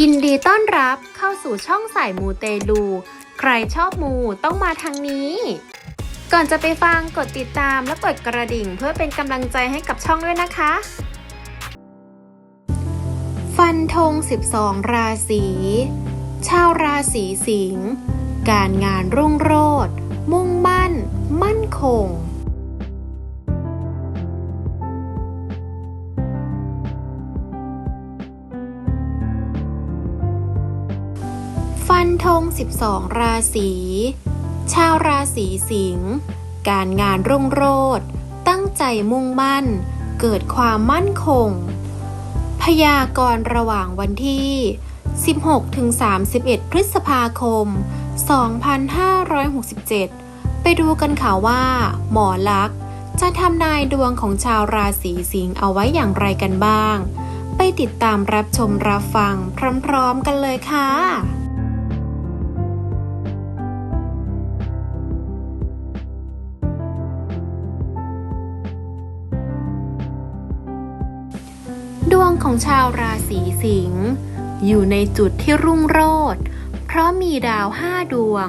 ยินดีต้อนรับเข้าสู่ช่องสายมูเตลู ใครชอบมูต้องมาทางนี้ ก่อนจะไปฟังกดติดตามและกดกระดิ่งเพื่อเป็นกำลังใจให้กับช่องด้วยนะคะ ฟันธง 12 ราศีชาวราศีสิงห์การงานรุ่งโรจน์มุ่งมั่น มั่นคง ธง 12 ราศี ชาวราศีสิงห์ การงานรุ่งโรจน์ ตั้งใจมุ่งมั่น เกิดความมั่นคง พยากรณ์ระหว่างวันที่ 16-31 พฤษภาคม 2567 ไปดูกันค่ะว่า หมอลักษณ์จะทำนายดวงของชาวราศีสิงห์เอาไว้อย่างไรกันบ้าง ไปติดตามรับชมรับฟังพร้อมๆกันเลยค่ะ ดวงของชาวราศีสิงห์อยู่ในจุดที่รุ่งโรจน์เพราะมีดาวห้าดวง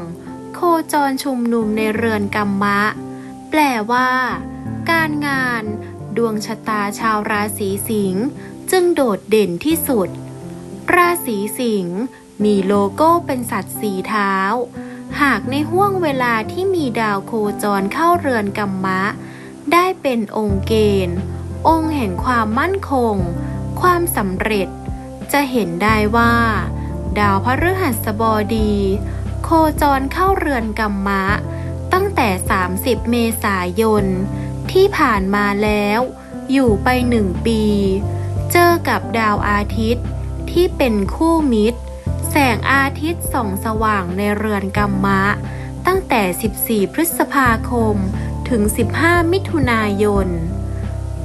โคจรชุมนุมในเรือนกรรมะ แปลว่า การงาน ดวงชะตาชาวราศีสิงห์จึงโดดเด่นที่สุด ราศีสิงห์มีโลโก้เป็นสัตว์สีเท้า หากในห่วงเวลาที่มีดาวโคจรเข้าเรือนกรรมะ ได้เป็นองค์เกณฑ์ องค์แห่งความมั่นคง ความสำเร็จ จะเห็นได้ว่า ดาวพฤหัสบดี โคจรเข้าเรือนกรรมะ ตั้งแต่ 30 เมษายน ที่ผ่านมาแล้ว อยู่ไปหนึ่งปี เจอกับดาวอาทิตย์ที่เป็นคู่มิตร แสงอาทิตย์ส่องสว่างในเรือนกรรมะ ตั้งแต่ 14 พฤษภาคมถึง 15 มิถุนายน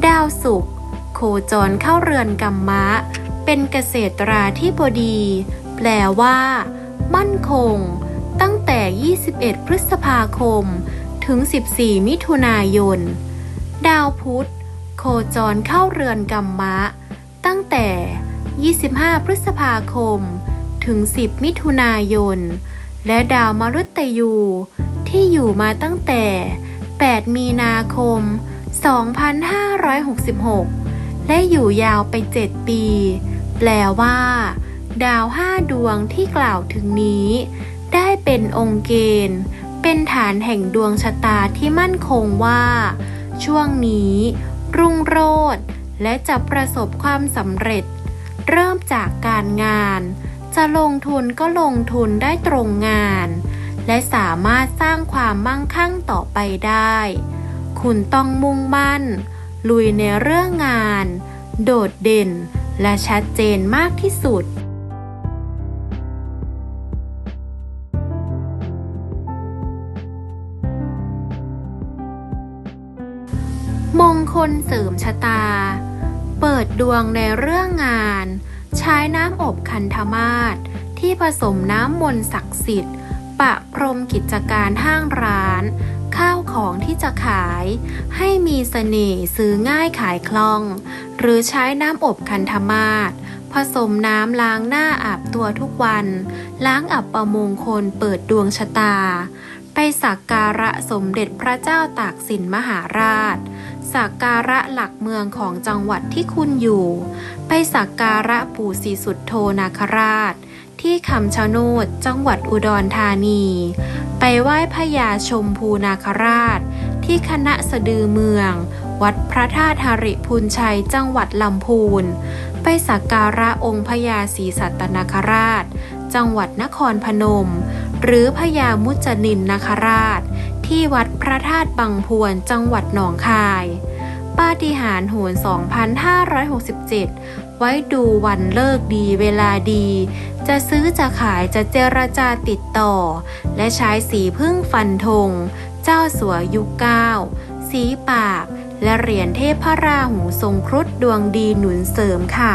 ดาวศุกร์ โคจรเข้าเรือนกรรมะ เป็นเกษตราธิบดี แปลว่า มั่นคง ตั้งแต่ 21 พฤษภาคม ถึง 14 มิถุนายน ดาวพุธ โคจรเข้าเรือนกรรมะ ตั้งแต่ 25 พฤษภาคม ถึง 10 มิถุนายน และดาวมฤตยู ที่อยู่มาตั้งแต่ 8 มีนาคม 2566 และอยู่ยาวไป7ปี แปลว่า ดาวห้าดวงที่กล่าวถึงนี้ ได้เป็นองค์เกณฑ์ เป็นฐานแห่งดวงชะตาที่มั่นคงว่า ช่วงนี้ รุ่งโรจน์และจะประสบความสำเร็จ เริ่มจากการงาน จะลงทุนก็ลงทุนได้ตรงงาน และสามารถสร้างความมั่งคั่งต่อไปได้ คุณต้องมุ่งมั่น ลุยในเรื่องงาน โดดเด่น และชัดเจนมากที่สุด มงคลเสริมชะตา เปิดดวงในเรื่องงาน ใช้น้ำอบคันธมาศที่ผสมน้ำมนต์ศักดิ์สิทธิ์ ปะพรมกิจการห้างร้าน ข้าวของที่จะขาย ให้มีเสน่ห์ซื้อง่ายขายคล่อง หรือใช้น้ำอบคันธมาศผสมน้ำล้างหน้าอาบตัวทุกวัน ล้างอับประมงคลเปิดดวงชะตา ไปสักการะสมเด็จพระเจ้าตากสินมหาราชสักการะหลักเมืองของจังหวัดที่คุณอยู่ ไปสักการะปู่ศรีสุดโทนาคราช ที่คำชะโนดจังหวัดอุดรธานี ไปไหว้พญาชมพูนาคราช ที่คณะสะดือเมือง วัดพระธาตุหริพูนชัยจังหวัดลำพูน ไปสักการะองค์พญาศรีสัตนคราช จังหวัดนครพนม หรือพญามุจนินนาคราช ที่วัดพระธาตุบังพวนจังหวัดหนองคาย ปาฏิหาริย์โหน 2567 ไว้ดูวันเลิกดีเวลาดี จะซื้อจะขายจะเจรจาติดต่อ และใช้สีพึ่งฟันธง เจ้าสัวยุคเก้า สีปาก และเหรียญเทพพระราหูทรงครุฑดวงดีหนุนเสริมค่ะ